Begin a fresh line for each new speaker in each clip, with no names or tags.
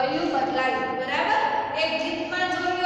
ગયું બદલાયું બરાબર એક જીતમાં જોયું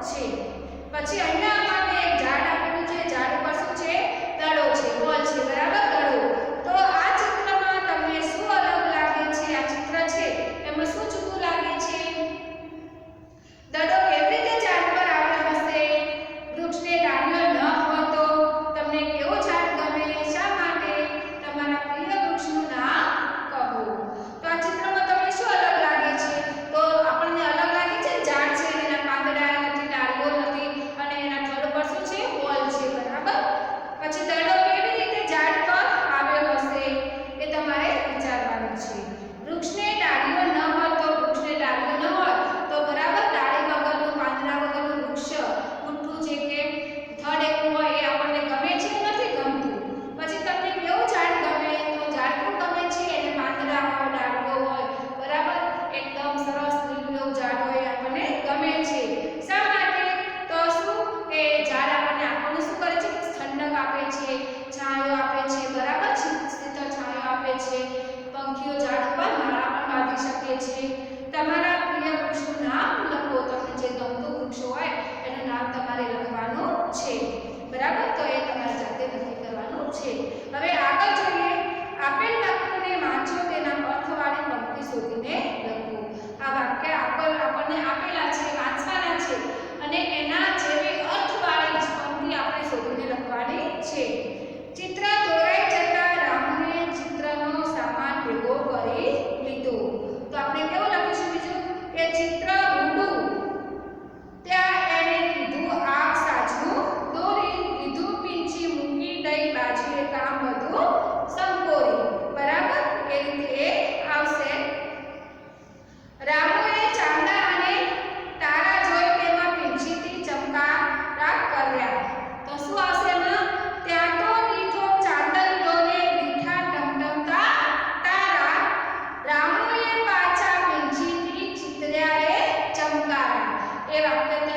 છે. પછી અહીંયા શકે છે, તમારા પ્રિય વૃક્ષનું નામ લખો. તમને જે ગમતું વૃક્ષ હોય, એનું નામ તમારે લખવાનું છે. બરાબર? તો એ તમારે જાતે નક્કી કરવાનું છે. હવે આગળ Yeah, I'm.